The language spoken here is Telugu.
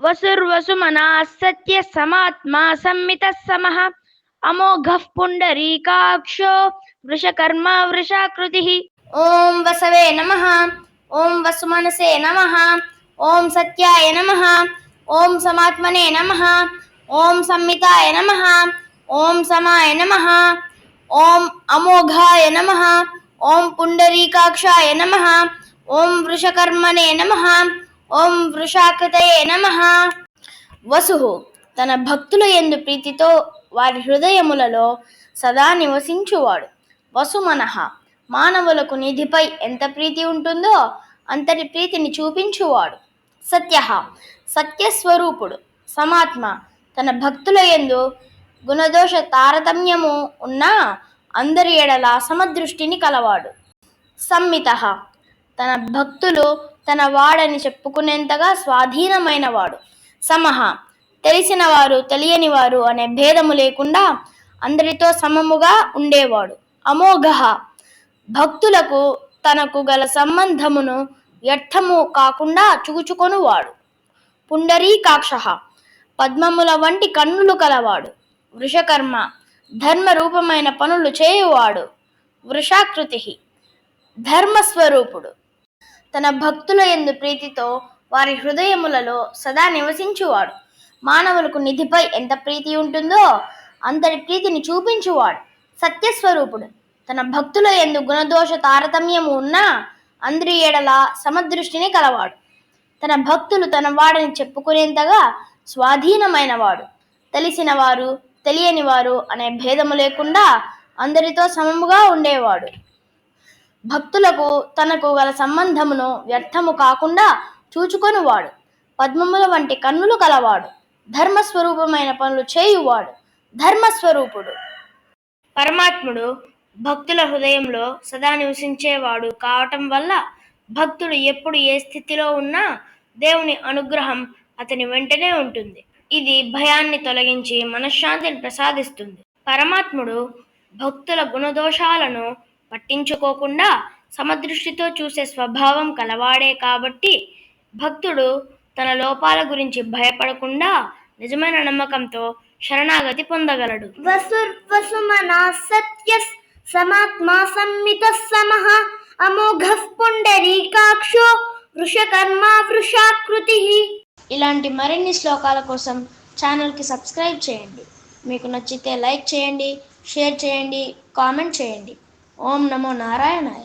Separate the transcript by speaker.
Speaker 1: వసుర్వసుమనా సత్య సమాత్మా సంమిత సమః అమోఘః పుండరీకాక్షో వృషకర్మ వృషాకృతి
Speaker 2: ఓం వసవే నమ ఓం వసుమనసే నమ ఓం సత్యాయ నమ ఓం సమాత్మనే నమ ఓం సంహితాయ నమ ఓం సమాయ నమ ఓం అమోఘాయ నమ ఓం పుండరీకాక్షాయ నమ ఓం వృషకర్మణే నమ ఓం వృషాకృతయే నమ. వసు తన భక్తుల ఎందు ప్రీతితో వారి హృదయములలో సదా నివసించువాడు. వసుమనః మానవులకు నిధిపై ఎంత ప్రీతి ఉంటుందో అంతటి ప్రీతిని చూపించువాడు. సత్య సత్యస్వరూపుడు సమాత్మ తన భక్తుల యందు గుణదోష తారతమ్యము ఉన్నా అందరి ఎడల సమదృష్టిని కలవాడు. సంమిత తన భక్తులు తన వాడని చెప్పుకునేంతగా స్వాధీనమైనవాడు. సమహ. తెలిసిన వారు తెలియని వారు అనే భేదము లేకుండా అందరితో సమముగా ఉండేవాడు. అమోఘ. భక్తులకు తనకు గల సంబంధమును వ్యర్థము కాకుండా చూచుకొనువాడు. పుండరీకాక్ష. పద్మముల వంటి కన్నులు కలవాడు. వృషకర్మ. ధర్మ రూపమైన పనులు చేయువాడు. వృషాకృతి. ధర్మస్వరూపుడు. తన భక్తుల ఎందు ప్రీతితో వారి హృదయములలో సదా నివసించువాడు. మానవులకు నిధిపై ఎంత ప్రీతి ఉంటుందో అంతటి ప్రీతిని చూపించువాడు. సత్యస్వరూపుడు. తన భక్తుల ఎందు గుణదోష తారతమ్యము ఉన్నా అందరి ఎడల సమదృష్టిని కలవాడు. తన భక్తులు తన వాడని చెప్పుకునేంతగా స్వాధీనమైనవాడు. తెలిసిన వారు తెలియని వారు అనే భేదము లేకుండా అందరితో సమముగా ఉండేవాడు. భక్తులకు తనకు గల సంబంధమును వ్యర్థము కాకుండా చూచుకొనివాడు. పద్మముల వంటి కన్నులు కలవాడు. ధర్మస్వరూపమైన పనులు చేయువాడు. ధర్మస్వరూపుడు. పరమాత్ముడు భక్తుల హృదయంలో సదా నివసించేవాడు కావటం వల్ల భక్తుడు ఎప్పుడు ఏ స్థితిలో ఉన్నా దేవుని అనుగ్రహం అతని వెంటనే ఉంటుంది. ఇది భయాన్ని తొలగించి మనశ్శాంతిని ప్రసాదిస్తుంది. పరమాత్ముడు భక్తుల గుణదోషాలను పట్టించుకోకుండా సమదృష్టితో చూసే స్వభావం కలవాడే కాబట్టి భక్తుడు తన లోపాల గురించి భయపడకుండా నిజమైన నమ్మకంతో శరణాగతి పొందగలడు.
Speaker 3: వసుర్వసుమనా సత్య సమాత్మా సంమిత సమః అమోఘః పుండరీకాక్షో వృషకర్మ వృషాకృతి.
Speaker 2: ఇలాంటి మరిన్ని శ్లోకాల కోసం ఛానల్కి సబ్స్క్రైబ్ చేయండి. మీకు నచ్చితే లైక్ చేయండి షేర్ చేయండి కామెంట్ చేయండి. ఓం నమో నారాయణాయ